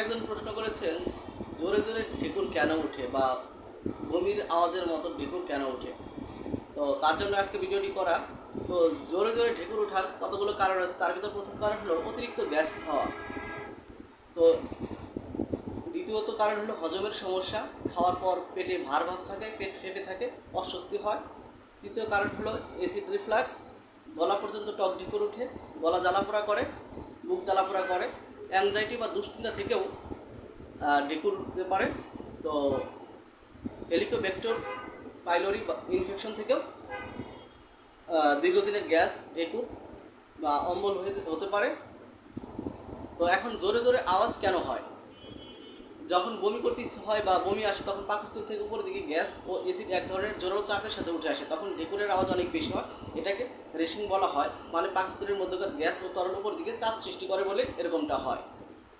একজন প্রশ্ন করেছেন, জোরে জোরে ঢেকুর কেন ওঠে বা বমির আওয়াজের মতো ঢেকুর কেন ওঠে? তো তার জন্য আজকে ভিডিওটি করা। তো জোরে জোরে ঢেকুর ওঠার কতগুলো কারণ আছে তার ভিতর প্রথম কারণ হলো অতিরিক্ত গ্যাস খাওয়া তো দ্বিতীয়ত কারণ হলো হজমের সমস্যা, খাওয়ার পর পেটে ভার ভাব থাকে, পেট ফেটে থাকে, অস্বস্তি হয়। তৃতীয় কারণ হলো অ্যাসিড রিফ্লাক্স গলা পর্যন্ত টক ঢেকুর উঠে গলা জ্বালাপোড়া করে, বুক জ্বালাপোড়া করে। অ্যাংজাইটি বা দুশ্চিন্তা থেকেও ডেকুর উঠতে পারে। তো হেলিকোব্যাক্টর পাইলোরি ইনফেকশন থেকেও দীর্ঘদিনের গ্যাস, ডেকুর বা অম্বল হতে পারে। তো এখন জোরে জোরে আওয়াজ কেন হয়? যখন বমি করতে হয় বা বমি আসে, তখন পাকস্থল থেকে উপরের দিকে গ্যাস ও এসিড এক ধরনের জোরালো চাপের সাথে উঠে আসে। তখন ঢেকুরের আওয়াজ অনেক বেশি হয়। এটাকে রেশিং বলা হয়। মানে পাকস্থলের মধ্যকার গ্যাস ও তরল উপর দিকে চাপ সৃষ্টি করে বলে এরকমটা হয়।